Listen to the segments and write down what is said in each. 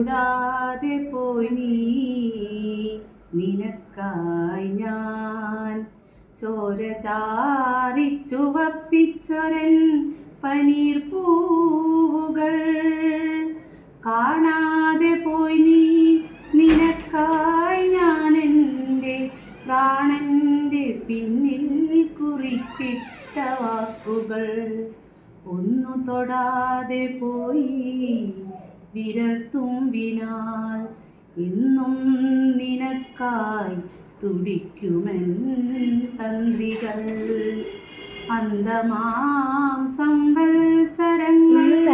കൂടാതെ പോയി നീ. നിനക്കായി ഞാൻ ചോര ചാറിച്ചുവപ്പിച്ചൊരൻ പനീർ പൂവുകൾ. കാണാതെ പോയി നീ. നിനക്കായി ഞാൻ എന്റെ പ്രാണന്റെ പിന്നിൽ കുറിച്ചിട്ട വാക്കുകൾ. ഒന്നു തൊടാതെ പോയി വിരൽ തുമ്പിനാൽ ഇന്നും നിനക്കായി തുടിക്കുമെൻ തന്ത്രികൾ. അന്തമാം ഇന്ന്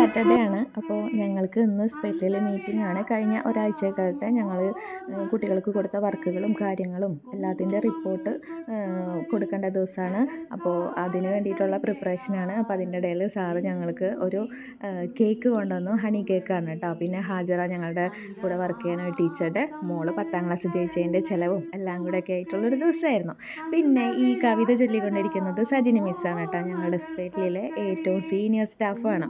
സാറ്റർഡേ ആണ്. അപ്പോൾ ഞങ്ങൾക്ക് ഇന്ന് സ്പെഷ്യൽ മീറ്റിംഗ് ആണ്. കഴിഞ്ഞ ഒരാഴ്ചക്കാലത്തെ ഞങ്ങൾ കുട്ടികൾക്ക് കൊടുത്ത വർക്കുകളും കാര്യങ്ങളും എല്ലാത്തിന്റെ റിപ്പോർട്ട് കൊടുക്കേണ്ട ദിവസമാണ്. അപ്പോൾ അതിന് വേണ്ടിയിട്ടുള്ള പ്രിപ്പറേഷനാണ് അപ്പോൾ അതിന്റെ ഇടയിൽ സാറ് ഞങ്ങൾക്ക് ഒരു കേക്ക് കൊണ്ടുവന്നു. ഹണി കേക്കാണ് കേട്ടോ. പിന്നെ ഹാജറ ഞങ്ങളുടെ കൂടെ വർക്ക് ചെയ്യുന്ന ടീച്ചറുടെ മോൾ പത്താം ക്ലാസ് ജയിച്ചതിന്റെ ചിലവും എല്ലാം കൂടെ ഒക്കെ ആയിട്ടുള്ളൊരു ദിവസമായിരുന്നു. പിന്നെ ഈ കവിത ചൊല്ലിക്കൊണ്ടിരിക്കുന്നത് സജിനി മിസ്സാണ് കേട്ടോ. ഞങ്ങളുടെ സ്പെഷ്യലിലെ ഏറ്റവും സീനിയർ സ്റ്റാഫാണ്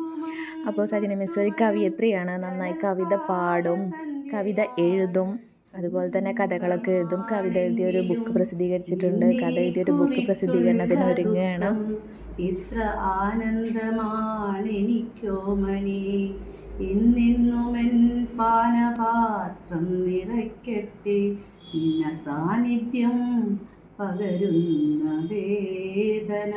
സജിന മിസ് കവിയത്രിയാണ് നന്നായി കവിത പാടും കവിത എഴുതും അതുപോലെ തന്നെ കഥകളൊക്കെ എഴുതും. കവിത എഴുതിയ ഒരു ബുക്ക് പ്രസിദ്ധീകരിച്ചിട്ടുണ്ട്. കഥ എഴുതിയ ഒരു ബുക്ക് പ്രസിദ്ധീകരണത്തിന് ഒരുങ്ങുകയാണ്. ഇത്ര ആനന്ദമാണെനിക്കോമനെ എന്നെന്നുമെൻ പാനപാത്രം നിറയ്ക്കട്ടെ. സാന്നിധ്യം പകരുന്ന വേദന.